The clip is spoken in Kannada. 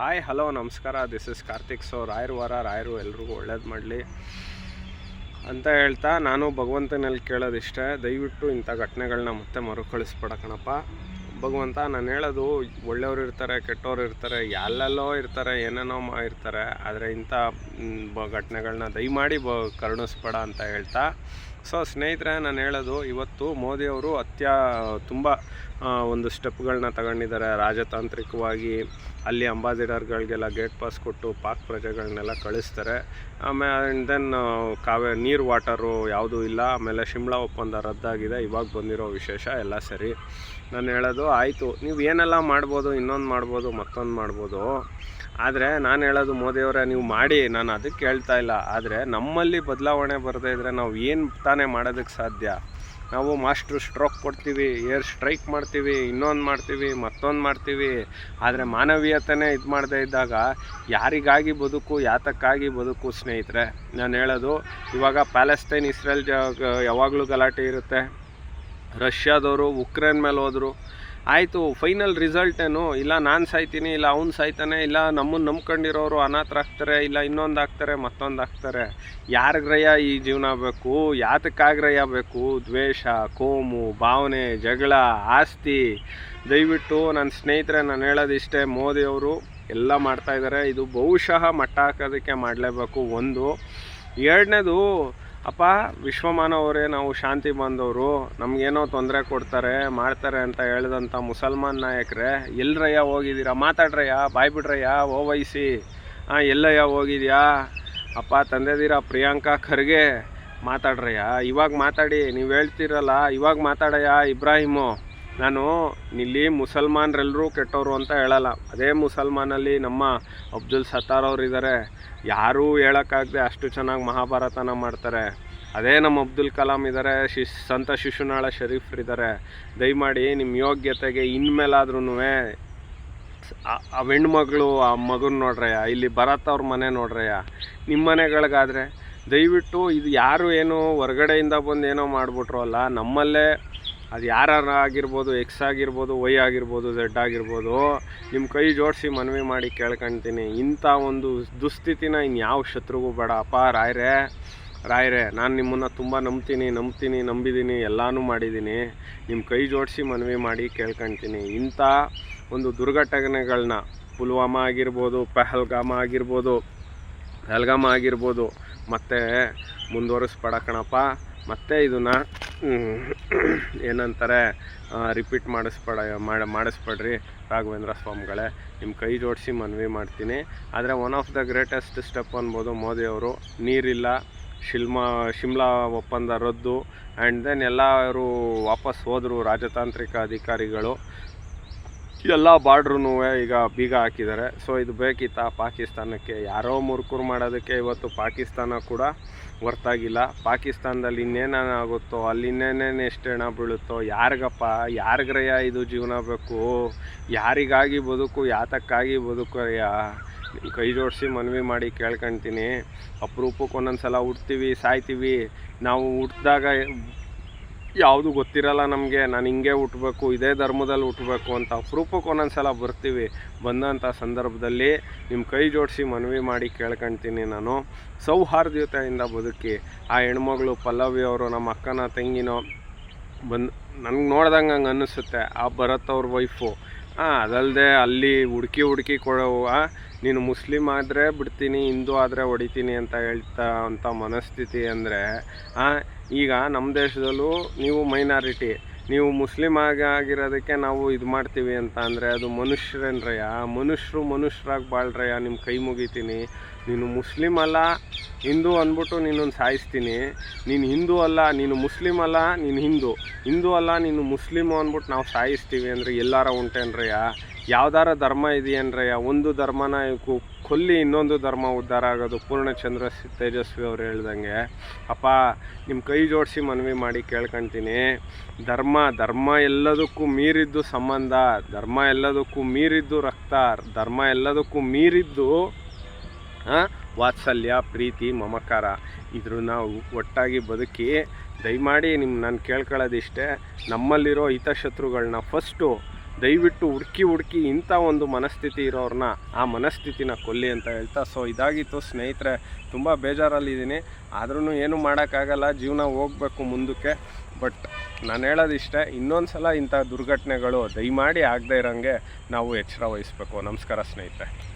ಹಾಯ್ ಹಲೋ ನಮಸ್ಕಾರ. ದಿಸ್ ಇಸ್ ಕಾರ್ತಿಕ್ ಸೊ ರಾಯರು ವಾರ ರಾಯರು ಎಲ್ರಿಗೂ ಒಳ್ಳೇದು ಮಾಡಲಿ. ಅಂತ ಹೇಳ್ತಾ ನಾನು ಭಗವಂತನಲ್ಲಿ ಕೇಳೋದಿಷ್ಟೇ, ದಯವಿಟ್ಟು ಇಂಥ ಘಟನೆಗಳನ್ನ ಮತ್ತೆ ಮರುಕಳಿಸ್ಬೇಡ ಕಣಪ್ಪ. ಭಗವಂತ, ನಾನು ಹೇಳೋದು ಒಳ್ಳೆಯವರು ಇರ್ತಾರೆ, ಕೆಟ್ಟವ್ರು ಇರ್ತಾರೆ, ಎಲ್ಲೆಲ್ಲೋ ಇರ್ತಾರೆ, ಏನೇನೋ ಮಾ ಇರ್ತಾರೆ, ಆದರೆ ಇಂಥ ಬ ಘಟನೆಗಳನ್ನ ದಯಮಾಡಿ ಬ ಕರುಣಿಸ್ಬೇಡ ಅಂತ ಹೇಳ್ತಾ. ಸೊ ಸ್ನೇಹಿತರೆ, ನಾನು ಹೇಳೋದು ಇವತ್ತು ಮೋದಿಯವರು ಅತ್ಯ, ತುಂಬ ಒಂದು ಸ್ಟೆಪ್ಗಳನ್ನ ತಗೊಂಡಿದ್ದಾರೆ. ರಾಜತಾಂತ್ರಿಕವಾಗಿ ಅಲ್ಲಿ ಅಂಬಾಸಿಡರ್ಗಳಿಗೆಲ್ಲ ಗೇಟ್ ಪಾಸ್ ಕೊಟ್ಟು ಪಾಕ್ ಪ್ರಜೆಗಳನ್ನೆಲ್ಲ ಕಳಿಸ್ತಾರೆ. ಆಮೇಲೆ ಆ್ಯಂಡ್ ದೆನ್ ಕಾವೇ ನೀರು ವಾಟರು ಯಾವುದೂ ಇಲ್ಲ. ಆಮೇಲೆ ಶಿಮ್ಲಾ ಒಪ್ಪಂದ ರದ್ದಾಗಿದೆ. ಇವಾಗ ಬಂದಿರೋ ವಿಶೇಷ ಎಲ್ಲ ಸರಿ. ನಾನು ಹೇಳೋದು ಆಯಿತು. ನೀವು ಏನೆಲ್ಲ ಮಾಡ್ಬೋದು, ಇನ್ನೊಂದು ಮಾಡ್ಬೋದು, ಮತ್ತೊಂದು ಮಾಡ್ಬೋದು. ಆದರೆ ನಾನು ಹೇಳೋದು ಮೋದಿಯವರೇ, ನೀವು ಮಾಡಿ. ನಾನು ಅದಕ್ಕೆ ಹೇಳ್ತಾ ಇಲ್ಲ. ಆದರೆ ನಮ್ಮಲ್ಲಿ ಬದಲಾವಣೆ ಬರದೇ ಇದ್ದರೆ ನಾವು ಏನು ತಾನೇ ಮಾಡೋದಕ್ಕೆ ಸಾಧ್ಯ? ನಾವು ಮಾಸ್ಟ್ರು ಸ್ಟ್ರೋಕ್ ಕೊಡ್ತೀವಿ, ಏರ್ ಸ್ಟ್ರೈಕ್ ಮಾಡ್ತೀವಿ, ಇನ್ನೊಂದು ಮಾಡ್ತೀವಿ, ಮತ್ತೊಂದು ಮಾಡ್ತೀವಿ. ಆದರೆ ಮಾನವೀಯತೆನೇ ಇದು ಮಾಡದೇ ಇದ್ದಾಗ ಯಾರಿಗಾಗಿ ಬದುಕು, ಯಾತಕ್ಕಾಗಿ ಬದುಕು ಸ್ನೇಹಿತರೆ? ನಾನು ಹೇಳೋದು, ಇವಾಗ ಪ್ಯಾಲೆಸ್ತೈನ್ ಇಸ್ರೇಲ್ ಯಾವಾಗಲೂ ಗಲಾಟೆ ಇರುತ್ತೆ. ರಷ್ಯಾದವರು ಉಕ್ರೇನ್ ಮೇಲೆ ಹೋದರು. ಆಯಿತು ಫೈನಲ್ ರಿಸಲ್ಟ್ ಏನು? ಇಲ್ಲ ನಾನು ಸಾಯ್ತೀನಿ, ಇಲ್ಲ ಅವ್ನು ಸಾಯ್ತಾನೆ, ಇಲ್ಲ ನಮ್ಮನ್ನು ನಂಬ್ಕೊಂಡಿರೋರು ಅನಾಥರಾಗ್ತಾರೆ ಇಲ್ಲ ಇನ್ನೊಂದು ಆಗ್ತಾರೆ, ಮತ್ತೊಂದು ಆಗ್ತಾರೆ. ಯಾರಿಗ್ರಯ ಈ ಜೀವನ ಬೇಕು? ಯಾತಕ್ಕಾಗ್ರಯ ಬೇಕು? ದ್ವೇಷ, ಕೋಮು, ಭಾವನೆ, ಜಗಳ, ಆಸ್ತಿ. ದಯವಿಟ್ಟು ನನ್ನ ಸ್ನೇಹಿತರೆ, ನಾನು ಹೇಳೋದಿಷ್ಟೇ ಮೋದಿಯವರು ಎಲ್ಲ ಮಾಡ್ತಾಯಿದ್ದಾರೆ ಇದು ಬಹುಶಃ ಮಟ್ಟ ಹಾಕೋದಕ್ಕೆ ಮಾಡಲೇಬೇಕು. ಒಂದು. ಎರಡನೇದು ಅಪ್ಪ, ವಿಶ್ವಮಾನವರೇ, ನಾವು ಶಾಂತಿ ಬಂದವರು. ನಮಗೇನೋ ತೊಂದರೆ ಕೊಡ್ತಾರೆ, ಮಾಡ್ತಾರೆ ಅಂತ ಹೇಳಿದಂಥ ಮುಸಲ್ಮಾನ್ ನಾಯಕರೇ ಎಲ್ಲರಯ್ಯ ಹೋಗಿದ್ದೀರಾ? ಮಾತಾಡ್ರಯ್ಯ, ಬಾಯ್ ಬಿಡ್ರಯ್ಯ, ಓ ವಹಿಸಿ ಹಾಂ ಎಲ್ಲಯ್ಯ ಹೋಗಿದ್ಯಾ? ಅಪ್ಪ, ತಂದೆದಿರ ಪ್ರಿಯಾಂಕಾ ಖರ್ಗೆ? ಮಾತಾಡ್ರಯ್ಯ, ಇವಾಗ ಮಾತಾಡಿ, ನೀವು ಹೇಳ್ತಿರಲ್ಲ, ಇವಾಗ ಮಾತಾಡಯ್ಯ ಇಬ್ರಾಹಿಮು. ನಾನು ಇಲ್ಲಿ ಮುಸಲ್ಮಾನರೆಲ್ಲರೂ ಕೆಟ್ಟವರು ಅಂತ ಹೇಳಲ್ಲ. ಅದೇ ಮುಸಲ್ಮಾನಲ್ಲಿ ನಮ್ಮ ಅಬ್ದುಲ್ ಸತ್ತಾರ್ ಅವ್ರು ಇದ್ದಾರೆ ಯಾರೂ ಹೇಳೋಕ್ಕಾಗದೆ ಅಷ್ಟು ಚೆನ್ನಾಗಿ ಮಹಾಭಾರತನ ಮಾಡ್ತಾರೆ. ಅದೇ ನಮ್ಮ ಅಬ್ದುಲ್ ಕಲಾಂ ಇದ್ದಾರೆ, ಶಿಶ್, ಸಂತ ಶಿಶುನಾಳ ಶರೀಫ್ರಿದ್ದಾರೆ. ದಯಮಾಡಿ ನಿಮ್ಮ ಯೋಗ್ಯತೆಗೆ ಇನ್ಮೇಲಾದ್ರೂ ಆ ಹೆಣ್ಮಗಳು, ಆ ಮಗನ ನೋಡ್ರಯ್ಯ, ಇಲ್ಲಿ ಭರತ್ ಅವ್ರ ಮನೆ ನೋಡ್ರಯ್ಯ ನಿಮ್ಮ ಮನೆಗಳಿಗಾದರೆ. ದಯವಿಟ್ಟು ಇದು ಯಾರು ಏನು ಹೊರಗಡೆಯಿಂದ ಬಂದು ಏನೋ ಮಾಡಿಬಿಟ್ರು ಅಲ್ಲ ನಮ್ಮಲ್ಲೇ ಅದು ಯಾರು ಆಗಿರ್ಬೋದು ಎಕ್ಸ್ ಆಗಿರ್ಬೋದು ವೈ ಆಗಿರ್ಬೋದು ಝೆಡ್ ಆಗಿರ್ಬೋದು ನಿಮ್ಮ ಕೈ ಜೋಡಿಸಿ ಮನವಿ ಮಾಡಿ ಕೇಳ್ಕೊಳ್ತೀನಿ ಇಂಥ ಒಂದು ದುಸ್ಥಿತಿನ ಇನ್ಯಾವ ಶತ್ರುಗೂ ಬೇಡ. ಅಪ್ಪ, ರಾಯ್ರೆ ರಾಯ್ರೆ, ನಾನು ನಿಮ್ಮನ್ನು ತುಂಬ ನಂಬ್ತೀನಿ ನಂಬ್ತೀನಿ ನಂಬಿದ್ದೀನಿ ಎಲ್ಲನೂ ಮಾಡಿದ್ದೀನಿ ನಿಮ್ಮ ಕೈ ಜೋಡಿಸಿ ಮನವಿ ಮಾಡಿ ಕೇಳ್ಕೊಳ್ತೀನಿ ಇಂಥ ಒಂದು ದುರ್ಘಟನೆಗಳನ್ನ ಪುಲ್ವಾಮ ಆಗಿರ್ಬೋದು, ಪಹಲ್ಗಾಮ ಆಗಿರ್ಬೋದು ಪಹಲ್ಗಾಮ ಆಗಿರ್ಬೋದು, ಮತ್ತು ಮುಂದುವರಿಸ್ಬೇಡ ಕಣಪ್ಪ. ಮತ್ತೆ ಇದನ್ನು ಏನಂತಾರೆ ರಿಪೀಟ್ ಮಾಡಿಸ್ಬೇಡ ಮಾಡಿ, ಮಾಡಿಸ್ಬೇಡ್ರಿ ರಾಘವೇಂದ್ರ ಸ್ವಾಮಿಗಳೇ. ನಿಮ್ಮ ಕೈ ಜೋಡಿಸಿ ಮನವಿ ಮಾಡ್ತೀನಿ. ಆದರೆ one of the greatest step ಅನ್ಬೋದು ಮೋದಿಯವರು ನೀರಿಲ್ಲ, ಶಿಲ್ಮಾ, ಶಿಮ್ಲಾ ಒಪ್ಪಂದ ರದ್ದು. ಆ್ಯಂಡ್ ದೆನ್ ಎಲ್ಲರೂ ವಾಪಸ್ ಹೋದರು ರಾಜತಾಂತ್ರಿಕ ಅಧಿಕಾರಿಗಳು. ಎಲ್ಲ ಬಾರ್ಡ್ರೂ ಈಗ ಬೀಗ ಹಾಕಿದ್ದಾರೆ. ಸೊ ಇದು ಬೇಕಿತ್ತಾ ಪಾಕಿಸ್ತಾನಕ್ಕೆ? ಯಾರೋ ಮುರುಕುರು ಮಾಡೋದಕ್ಕೆ ಇವತ್ತು ಪಾಕಿಸ್ತಾನ ಕೂಡ ಹೊರ್ತಾಗಿಲ್ಲ. ಪಾಕಿಸ್ತಾನದಲ್ಲಿ ಇನ್ನೇನಾಗುತ್ತೋ ಅಲ್ಲಿ ಇನ್ನೇನೇನು ಎಷ್ಟು ಹೆಣ ಬೀಳುತ್ತೋ, ಯಾರಿಗಪ್ಪ ಯಾರಿಗ್ರಯ್ಯ ಇದು ಜೀವನ ಬೇಕು? ಯಾರಿಗಾಗಿ ಬದುಕು, ಯಾತಕ್ಕಾಗಿ ಬದುಕಯ್ಯ ನಿಮ್ಮ ಕೈ ಜೋಡಿಸಿ ಮನವಿ ಮಾಡಿ ಕೇಳ್ಕೊಂತೀನಿ. ಅಪರೂಪಕ್ಕೆ ಒಂದೊಂದು ಸಲ ಹುಡ್ತೀವಿ ಸಾಯ್ತೀವಿ. ನಾವು ಹುಟ್ಟಿದಾಗ ಯಾವುದು ಗೊತ್ತಿರಲ್ಲ ನಮಗೆ. ನಾನು ಹಿಂಗೆ ಹುಟ್ಟಬೇಕು ಇದೇ ಧರ್ಮದಲ್ಲಿ ಹುಟ್ಟಬೇಕು ಅಂತ ಅಪರೂಪಕ್ಕೆ ಒಂದೊಂದು ಸಲ ಬರ್ತೀವಿ. ಬಂದಂಥ ಸಂದರ್ಭದಲ್ಲಿ ನಿಮ್ಮ ಕೈ ಜೋಡಿಸಿ ಮನವಿ ಮಾಡಿ ಕೇಳ್ಕೊಳ್ತೀನಿ ನಾನು. ಸೌಹಾರ್ದತೆಯಿಂದ ಬದುಕಿ. ಆ ಹೆಣ್ಮಗಳು ಪಲ್ಲವಿ ಅವರು, ನಮ್ಮ ಅಕ್ಕನ ತಂಗಿನೋ ಬಂದು, ನನಗೆ ನೋಡ್ದಂಗೆ ಹಂಗೆ ಅನ್ನಿಸುತ್ತೆ. ಆ ಭರತ್ ಅವ್ರ ವೈಫು ಹಾಂ ಅದಲ್ಲದೆ ಅಲ್ಲಿ ಹುಡುಕಿ ಹುಡುಕಿ ಕೊಡೋ ನೀನು ಮುಸ್ಲಿಮ್ ಆದರೆ ಬಿಡ್ತೀನಿ, ಹಿಂದೂ ಆದರೆ ಹೊಡಿತೀನಿ ಅಂತ ಹೇಳ್ತಾ ಅಂಥ ಮನಸ್ಥಿತಿ ಅಂದರೆ ಈಗ ನಮ್ಮ ದೇಶದಲ್ಲೂ ನೀವು ಮೈನಾರಿಟಿ ನೀವು ಮುಸ್ಲಿಮ್ ಆಗಿ ಆಗಿರೋದಕ್ಕೆ ನಾವು ಇದು ಮಾಡ್ತೀವಿ ಅಂತ ಅಂದರೆ ಅದು ಮನುಷ್ಯರೇನ್ರಯ್ಯ? ಮನುಷ್ಯರು ಮನುಷ್ಯರಾಗಿ ಬಾಳ್ರಯ್ಯ ನಿಮ್ಮ ಕೈ ಮುಗಿತೀನಿ. ನೀನು ಮುಸ್ಲಿಮ್ ಅಲ್ಲ, ಹಿಂದೂ ಅಂದ್ಬಿಟ್ಟು ನೀನೊಂದು ಸಾಯಿಸ್ತೀನಿ. ನೀನು ಹಿಂದೂ ಅಲ್ಲ, ನೀನು ಮುಸ್ಲಿಮ್ ಅಲ್ಲ, ನೀನು ಹಿಂದೂ. ಹಿಂದೂ ಅಲ್ಲ, ನೀನು ಮುಸ್ಲಿಮು ಅಂದ್ಬಿಟ್ಟು ನಾವು ಸಾಯಿಸ್ತೀವಿ ಅಂದರೆ ಎಲ್ಲಾರ ಉಂಟೇನ್ರಯ್ಯ? ಯಾವ್ದಾರ ಧರ್ಮ ಇದೆಯೇನ್ರಯ್ಯ ಒಂದು ಧರ್ಮನ ಕೊಲ್ಲಿ ಇನ್ನೊಂದು ಧರ್ಮ ಉದ್ಧಾರ ಆಗೋದು ಪೂರ್ಣಚಂದ್ರ ತೇಜಸ್ವಿ ಅವ್ರು ಹೇಳ್ದಂಗೆ. ಅಪ್ಪ ನಿಮ್ಮ ಕೈ ಜೋಡಿಸಿ ಮನವಿ ಮಾಡಿ ಕೇಳ್ಕೊಂತೀನಿ. ಧರ್ಮ ಧರ್ಮ ಎಲ್ಲದಕ್ಕೂ ಮೀರಿದ್ದು ಸಂಬಂಧ, ಧರ್ಮ ಎಲ್ಲದಕ್ಕೂ ಮೀರಿದ್ದು ರಕ್ತ, ಧರ್ಮ ಎಲ್ಲದಕ್ಕೂ ಮೀರಿದ್ದು ವಾತ್ಸಲ್ಯ, ಪ್ರೀತಿ, ಮಮಕಾರ. ಇದ್ರ ನಾವು ಒಟ್ಟಾಗಿ ಬದುಕಿ, ದಯಮಾಡಿ ನಿಮ್ಮ ನಾನು ಕೇಳ್ಕೊಳ್ಳೋದಿಷ್ಟೇ, ನಮ್ಮಲ್ಲಿರೋ ಹಿತಶತ್ರುಗಳನ್ನ ಫಸ್ಟು ದಯವಿಟ್ಟು ಹುಡುಕಿ ಹುಡುಕಿ ಇಂಥ ಒಂದು ಮನಸ್ಥಿತಿ ಇರೋರನ್ನ ಆ ಮನಸ್ಥಿತಿನ ಕೊಲ್ಲಿ ಅಂತ ಹೇಳ್ತಾ ಸೊ ಇದಾಗಿತ್ತು. ಸ್ನೇಹಿತರೆ, ತುಂಬ ಬೇಜಾರಲ್ಲಿದ್ದೀನಿ. ಆದ್ರೂ ಏನು ಮಾಡೋಕ್ಕಾಗಲ್ಲ, ಜೀವನ ಹೋಗಬೇಕು ಮುಂದಕ್ಕೆ. ಬಟ್ ನಾನು ಹೇಳೋದಿಷ್ಟೇ ಇನ್ನೊಂದು ಸಲ ಇಂಥ ದುರ್ಘಟನೆಗಳು ದಯಮಾಡಿ ಆಗದೇ ಇರೋಂಗೆ ನಾವು ಎಚ್ಚರ ವಹಿಸ್ಬೇಕು. ನಮಸ್ಕಾರ ಸ್ನೇಹಿತರೆ.